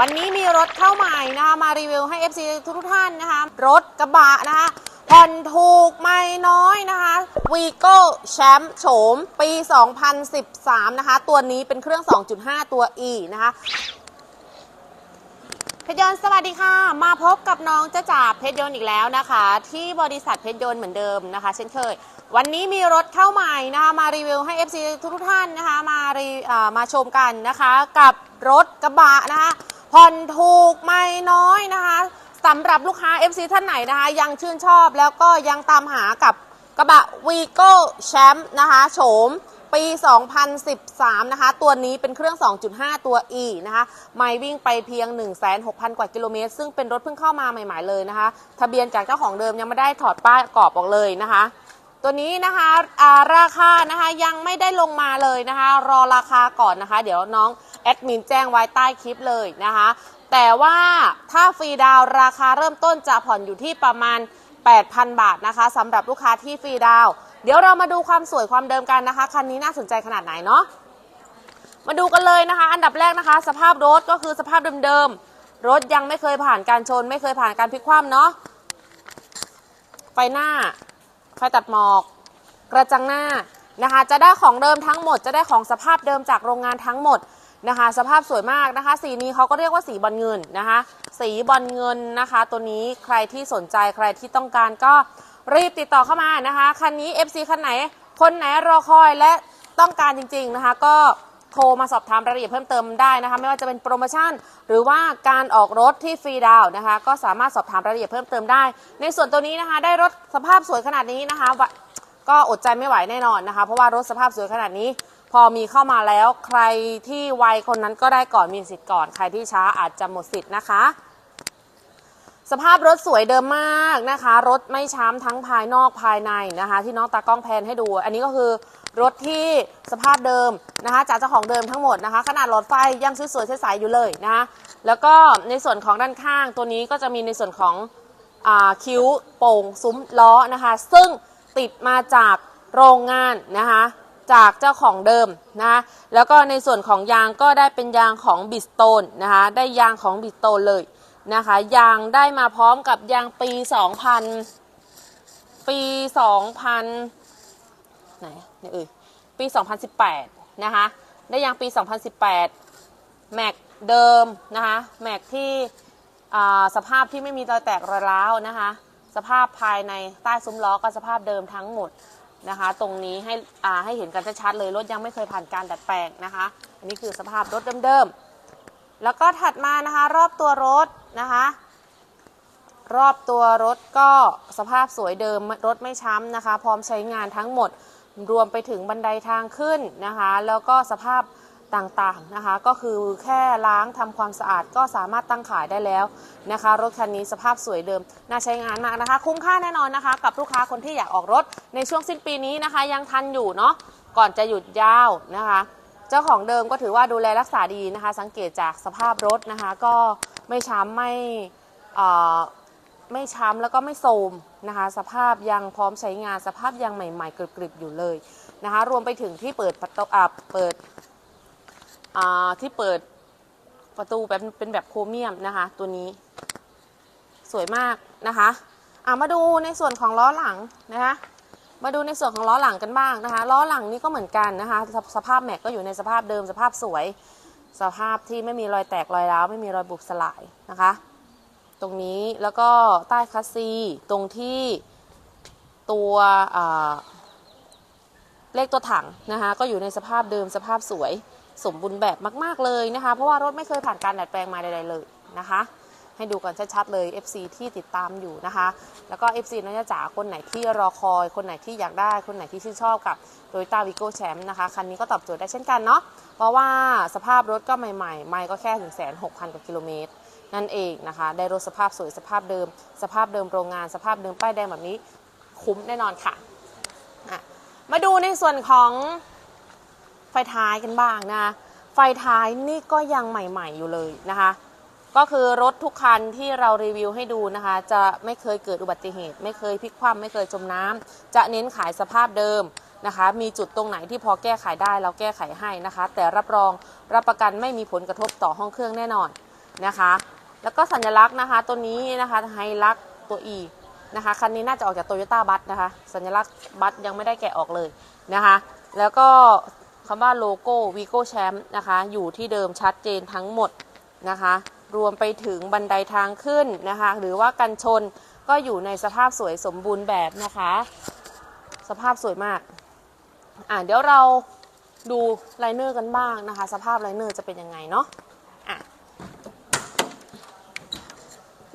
วันนี้มีรถเข้าใหม่นะคะมารีวิวให้ FC ทุกท่านนะคะรถกระบะนะคะผ่อนถูกไม่น้อยนะคะวีโก้แชมป์โฉมปี 2013 นะคะ ตัวนี้เป็นเครื่อง 2.5 ตัว E นะคะเพชรยนต์สวัสดีค่ะ มาพบกับน้องจ้าจ่าเพชรยนต์อีกแล้วนะคะ ที่บริษัทเพชรยนต์เหมือนเดิมนะคะ เช่นเคย วันนี้มีรถเข้าใหม่นะคะมารีวิวให้ FC ทุกท่านนะคะมารีอ่ามาชมกันนะคะ กับรถกระบะนะคะ ผ่อนถูกไม่น้อยนะคะสำหรับลูกค้า FC ท่านไหนนะคะ ยังชื่นชอบแล้วก็ยังตามหากับกระบะวีโก้แชมป์นะคะโฉมปี 2013 นะคะ ตัวนี้เป็นเครื่อง 2.5 ตัว E นะคะ ไม่วิ่งไปเพียง 1,600 กว่ากิโลเมตร ซึ่งเป็นรถเพิ่งเข้ามาใหม่ ๆ เลยนะคะ ทะเบียนจากเจ้าของเดิมยังไม่ได้ถอดป้ายกรอบออกเลยนะคะ ตัวนี้นะคะาราคานะคะยังไม่ได้ลงมาเลยนะคะ รอราคาก่อนนะคะ เดี๋ยวน้อง แอดมินแจ้งไว้ใต้คลิปเลยนะคะ แต่ว่าถ้าฟรีดาวราคาเริ่มต้นจะผ่อนอยู่ที่ประมาณ 8,000 บาทนะคะสำหรับลูกค้าที่ฟรีดาว เดี๋ยวเรามาดูความสวยความเดิมกันนะคะ คันนี้น่าสนใจขนาดไหนเนาะมาดูกันเลยนะคะ อันดับแรกนะคะ สภาพรถก็คือสภาพเดิมๆรถยังไม่เคยผ่านการชน ไม่เคยผ่านการพลิกคว่ำเนาะไฟหน้าไฟตัดหมอก กระจังหน้านะคะ จะได้ของเดิมทั้งหมด จะได้ของสภาพเดิมจากโรงงานทั้งหมด นะคะ สภาพสวยมากนะคะ สีนี้เขาก็เรียกว่าสีบอลเงินนะคะ สีบอลเงินนะคะ ตัวนี้ใครที่สนใจใครที่ต้องการก็รีบติดต่อเข้ามานะคะคันนี้ FC คันไหน คนไหนรอคอยและต้องการจริง ๆนะคะ ก็โทรมาสอบถามรายละเอียดเพิ่มเติมได้นะคะ ไม่ว่าจะเป็นโปรโมชั่น หรือว่าการออกรถที่ฟรีดาวนะคะ ก็สามารถสอบถามรายละเอียดเพิ่มเติมได้ ในส่วนตัวนี้นะคะ ได้รถสภาพสวยขนาดนี้นะคะ ก็อดใจไม่ไหวแน่นอนนะคะ เพราะว่ารถสภาพสวยขนาดนี้ พอมีเข้ามาแล้วใครที่ไวคนนั้นก็ได้ก่อนมีสิทธิ์ก่อน ใครที่ช้าอาจจะหมดสิทธิ์นะคะ สภาพรถสวยเดิมมากนะคะ รถไม่ช้ำทั้งภายนอกภายในนะคะ ที่น้องตากล้องแพนให้ดู อันนี้ก็คือรถที่สภาพเดิมนะคะจากเจ้าของเดิมทั้งหมดนะคะ ขนาดหลอดไฟยังสวยๆใสๆอยู่เลยนะคะแล้วก็ในส่วนของด้านข้างตัวนี้ก็จะมีในส่วนของอคิ้วโป่งซุ้มล้อนะคะ ซึ่งติดมาจากโรงงานนะคะ จากเจ้าของเดิมนะแล้วก็ในส่วนของยางก็ได้เป็นยางของบิสโตนนะคะได้ยางของบิสโตนเลยนะคะยางได้มาพร้อมกับยางปี 2000 ปี 2000ไหนเนี่ยเอ่ยปี 2018 นะคะได้ยางปี 2018 แม็กเดิมนะคะแม็กที่สภาพที่ไม่มีรอยแตกรอยร้าวนะคะสภาพภายในใต้ซุ้มล้อก็สภาพเดิมทั้งหมด นะคะ ตรงนี้ให้อ่าให้เห็นกันชัดๆเลยรถยังไม่เคยผ่านการดัดแปลงนะคะ อันนี้คือสภาพรถเดิมๆแล้วก็ถัดมานะคะรอบตัวรถนะคะรอบตัวรถก็สภาพสวยเดิมรถไม่ช้ำนะคะ พร้อมใช้งานทั้งหมดรวมไปถึงบันไดทางขึ้นนะคะ แล้วก็สภาพ ต่างๆนะคะก็คือแค่ล้างทำความสะอาดก็สามารถตั้งขายได้แล้วนะคะ รถคันนี้สภาพสวยเดิม น่าใช้งานมากนะคะ คุ้มค่าแน่นอนนะคะ กับลูกค้าคนที่อยากออกรถในช่วงสิ้นปีนี้นะคะ ยังทันอยู่เนาะก่อนจะหยุดยาวนะคะ เจ้าของเดิมก็ถือว่าดูแลรักษาดีนะคะ สังเกตจากสภาพรถนะคะ ก็ไม่ช้ำไม่ไม่ช้ำแล้วก็ไม่โทมนะคะ สภาพยังพร้อมใช้งานสภาพยังใหม่ๆกริบๆอยู่เลยนะคะ รวมไปถึงที่เปิดประตูอ่าเปิด อ่าที่เปิดประตูแบบเป็นแบบโครเมียมนะคะ ตัวนี้ สวยมากนะคะอ่ามาดูในส่วนของล้อหลังนะคะ มาดูในส่วนของล้อหลังกันบ้างนะคะ ล้อหลังนี่ก็เหมือนกันนะคะสสภาพแม็กก็อยู่ในสภาพเดิมสภาพสวย สภาพที่ไม่มีรอยแตกรอยร้าวไม่มีรอยบุบสลายนะคะ ตรงนี้แล้วก็ใต้คัสซีตรงที่ตัวเลขตัวถังนะคะ ก็อยู่ในสภาพเดิมสภาพสวย สมบูรณ์แบบมากๆเลยนะคะ เพราะว่ารถไม่เคยผ่านการดัดแปลงมาใดๆเลยนะคะ ให้ดูกันชัดๆเลย FC ที่ติดตามอยู่นะคะ แล้วก็ FC น้องจ๋าคนไหนที่รอคอย คนไหนที่อยากได้ คนไหนที่ชื่นชอบกับ Toyota Vigo Champ นะคะคันนี้ก็ตอบโจทย์ได้เช่นกันเนาะเพราะว่าสภาพรถก็ใหม่ๆ ไม่ก็แค่ถึงแสนหกพันกว่ากิโลเมตรนั่นเองนะคะได้รถสภาพสวยสภาพเดิม สภาพเดิมโรงงานสภาพเดิมป้ายแดงแบบนี้คุ้มแน่นอนค่ะ มาดูในส่วนของ ไฟท้ายกันบ้างนะ ไฟท้ายนี่ก็ยังใหม่ ๆอยู่เลยนะคะ ก็คือรถทุกคันที่เรารีวิวให้ดูนะคะ จะไม่เคยเกิดอุบัติเหตุ ไม่เคยพลิกคว่ำไม่เคยจมน้ำจะเน้นขายสภาพเดิมนะคะ มีจุดตรงไหนที่พอแก้ไขได้เราแก้ไขให้นะคะ แต่รับรองรับประกันไม่มีผลกระทบต่อห้องเครื่องแน่นอนนะคะ แล้วก็สัญลักษณ์นะคะตัวนี้นะคะไฮลักตัว E นะคะคันนี้น่าจะออกจากโตโยต้าบัสนะคะ สัญลักษณ์บัสยังไม่ได้แกะออกเลยนะคะ แล้วก็ คำว่าโลโก้วีโก้แชมป์นะคะ อยู่ที่เดิมชัดเจนทั้งหมดนะคะ รวมไปถึงบันไดทางขึ้นนะคะ หรือว่ากันชนก็อยู่ในสภาพสวยสมบูรณ์แบบนะคะ สภาพสวยมาก อะเดี๋ยวเราดูไลเนอร์กันบ้างนะคะ สภาพไลเนอร์จะเป็นยังไงเนาะอะ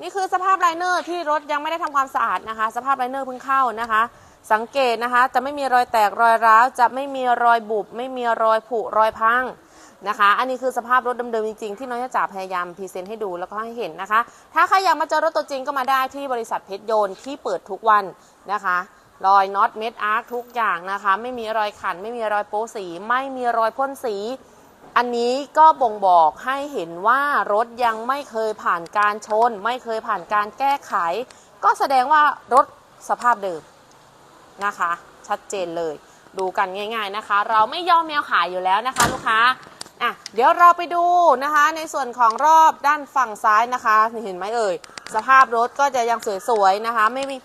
นี่คือสภาพไลเนอร์ที่รถยังไม่ได้ทำความสะอาดนะคะ สภาพไลเนอร์เพิ่งเข้านะคะ สังเกตนะคะจะไม่มีรอยแตกรอยร้าวจะไม่มีรอยบุบไม่มีรอยผุรอยพังนะคะ อันนี้คือสภาพรถเดิมๆจริงๆที่น้องจะจ่าพยายามพรีเซนต์ให้ดูแล้วก็ให้เห็นนะคะ ถ้าใครอยากมาเจอรถตัวจริงก็มาได้ที่บริษัทเพชรโยนที่เปิดทุกวันนะคะรอยน็อตเม็ดอาร์คทุกอย่างนะคะ ไม่มีรอยขัน ไม่มีรอยโป๊สี ไม่มีรอยพ่นสี อันนี้ก็บ่งบอกให้เห็นว่ารถยังไม่เคยผ่านการชน ไม่เคยผ่านการแก้ไข ก็แสดงว่ารถสภาพเดิม นะคะ ชัดเจนเลย ดูกันง่าย ๆนะคะ เราไม่ยอมแมวขายอยู่แล้วนะคะ ลูกค้าอะเดี๋ยวเราไปดูนะคะ ในส่วนของรอบด้านฝั่งซ้ายนะคะเห็นไหมเอ่ยสภาพรถก็จะยังสวยๆนะคะ ไม่มี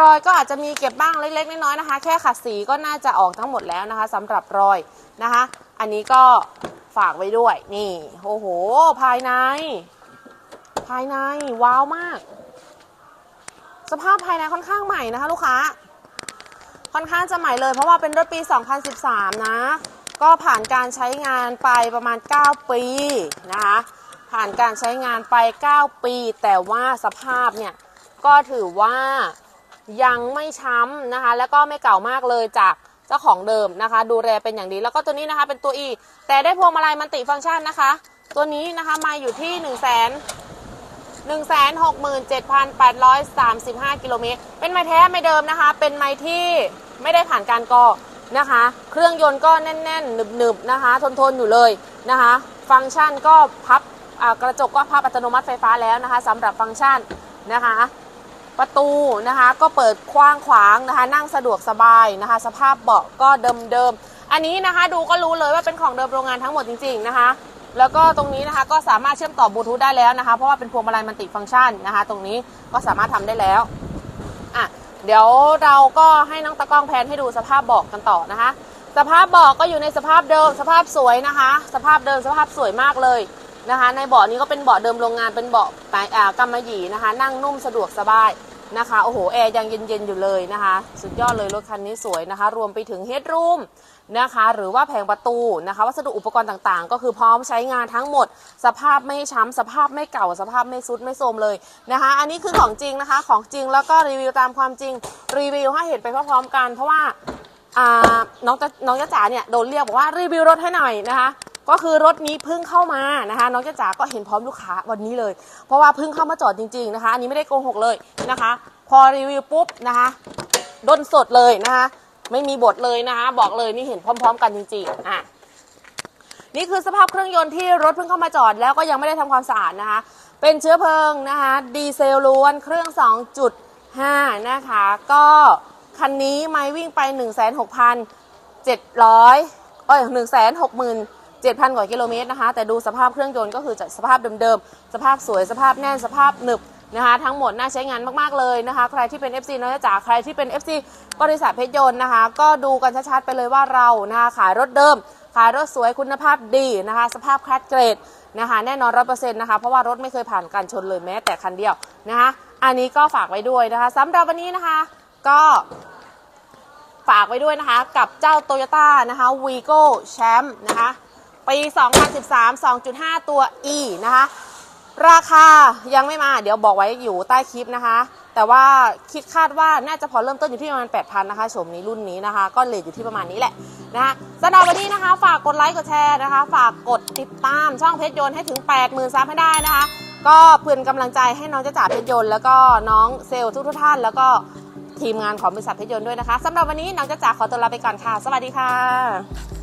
รอยก็อาจจะมีเก็บบ้างเล็กๆน้อยๆนะคะ แค่ขัดสีก็น่าจะออกทั้งหมดแล้วนะคะสำหรับรอยนะคะ อันนี้ก็ฝากไว้ด้วยนี่โอ้โห ภายใน ภายในว้าวมาก สภาพภายในค่อนข้างใหม่นะคะ ลูกค้า ค่อนข้างจะใหม่เลย เพราะว่าเป็นรถปี 2013 นะ ก็ผ่านการใช้งานไปประมาณ 9 ปีนะคะ ผ่านการใช้งานไป 9 ปี แต่ว่าสภาพเนี่ยก็ถือว่ายังไม่ช้ำนะคะ แล้วก็ไม่เก่ามากเลยจากเจ้าของเดิมนะคะ ดูแลเป็นอย่างดี แล้วก็ตัวนี้นะคะเป็นตัว E แต่ได้พวงมาลัยมันติฟังก์ชันนะคะ ตัวนี้นะคะมาอยู่ที่ 1 0 0 0 0 167,835 กิโลเมตร เป็นไม้แท้ไม่เดิมนะคะ เป็นไม้ที่ไม่ได้ผ่านการกรอนะคะ เครื่องยนต์ก็แน่น ๆ หนึบ ๆ นะคะ ทน ๆ อยู่เลยนะคะ ฟังก์ชันก็พับกระจกก็พับอัตโนมัติไฟฟ้าแล้วนะคะสำหรับฟังก์ชันนะคะ ประตูนะคะก็เปิดกว้างขวางนะคะ นั่งสะดวกสบายนะคะ สภาพเบาะก็เดิม ๆ อันนี้นะคะดูก็รู้เลยว่าเป็นของเดิมโรงงานทั้งหมดจริง ๆ นะคะ แล้วก็ตรงนี้นะคะก็สามารถเชื่อมต่อบลูทูธได้แล้วนะคะ เพราะว่าเป็นพวงมาลัยมันติฟังก์ชันนะคะ ตรงนี้ก็สามารถทำได้แล้วอะเดี๋ยวเราก็ให้น้องตะกล้องแพนให้ดูสภาพเบาะกันต่อนะคะ สภาพเบาะก็อยู่ในสภาพเดิมสภาพสวยนะคะ สภาพเดิมสภาพสวยมากเลยนะคะ ในเบาะนี้ก็เป็นเบาะเดิมโรงงานเป็นเบาะไม้อ่ากำมะหยี่นะคะ นั่งนุ่มสะดวกสบาย นะคะโอ้โหแอร์ยังเย็นๆอยู่เลยนะคะ สุดยอดเลยรถคันนี้สวยนะคะ รวมไปถึงเฮดรูมนะคะหรือว่าแผงประตูนะคะวัสดุอุปกรณ์ต่างๆ ก็คือพร้อมใช้งานทั้งหมด สภาพไม่ช้ำสภาพไม่เก่าสภาพไม่ซุดไม่โทรมเลยนะคะ อันนี้คือของจริงนะคะ ของจริงแล้วก็รีวิวตามความจริงรีวิวให้เห็นไปพร้อมๆกัน เพราะว่าน้องน้องจะจ๋าเนี่ยโดนเรียกบอกว่ารีวิวรถให้หน่อยนะคะ ก็คือรถนี้เพิ่งเข้ามานะคะ น้องจ๊ะจ๋าก็เห็นพร้อมลูกค้าวันนี้เลย เพราะว่าเพิ่งเข้ามาจอดจริงๆนะคะ อันนี้ไม่ได้โกหกเลยนะคะ พอรีวิวปุ๊บนะคะด้นสดเลยนะคะ ไม่มีบทเลยนะคะ บอกเลยนี่เห็นพร้อม ๆ กันจริงๆอะนี่คือสภาพเครื่องยนต์ที่รถเพิ่งเข้ามาจอดแล้วก็ยังไม่ได้ทำความสะอาดนะคะ เป็นเชื้อเพลิงนะคะ ดีเซลล้วนเครื่อง 2.5 นะคะ ก็คันนี้ไม่วิ่งไป 16,700 เอ้ย 1 6 0 0 0 7,000 กว่ากิโลเมตรนะคะ แต่ดูสภาพเครื่องยนต์ก็คือจะสภาพเดิมๆ สภาพสวยสภาพแน่นสภาพหนึบนะคะ ทั้งหมดน่าใช้งานมากๆเลยนะคะ ใครที่เป็น FC น้อยจ๋าใครที่เป็น FC บริษัทเพชรยนต์นะคะ ก็ดูกันชัดๆไปเลยว่าเรานะคะขายรถเดิม ขายรถสวยคุณภาพดีนะคะ สภาพคลาสเกรดนะคะ แน่นอนร้อเปอร์เซ็นต์นะคะ เพราะว่ารถไม่เคยผ่านการชนเลยแม้แต่คันเดียวนะคะ อันนี้ก็ฝากไว้ด้วยนะคะสำหรับวันนี้นะคะก็ฝากไว้ด้วยนะคะ กับเจ้า Toyota นะคะ Vigo Champ นะคะ ปี 2013 2.5 ตัว E นะคะ ราคายังไม่มา เดี๋ยวบอกไว้อยู่ใต้คลิปนะคะ แต่ว่าคิดคาดว่าน่าจะพอเริ่มต้นอยู่ที่ประมาณ 8,000 นะคะโฉมนี้รุ่นนี้นะคะ ก็เลทอยู่ที่ประมาณนี้แหละนะคะสำหรับวันนี้นะคะ ฝากกดไลค์กดแชร์นะคะ ฝากกดติดตามช่องเพชรยนต์ให้ถึง 80,000ซับให้ได้นะคะ ก็เพื่อนกำลังใจให้น้องจะจ่าเพชรยนต์แล้วก็น้องเซลล์ทุกท่าน แล้วก็ทีมงานของบริษัทเพชรยนต์ด้วยนะคะสำหรับวันนี้น้องจะจ่าขอตัวลาไปก่อนค่ะ สวัสดีค่ะ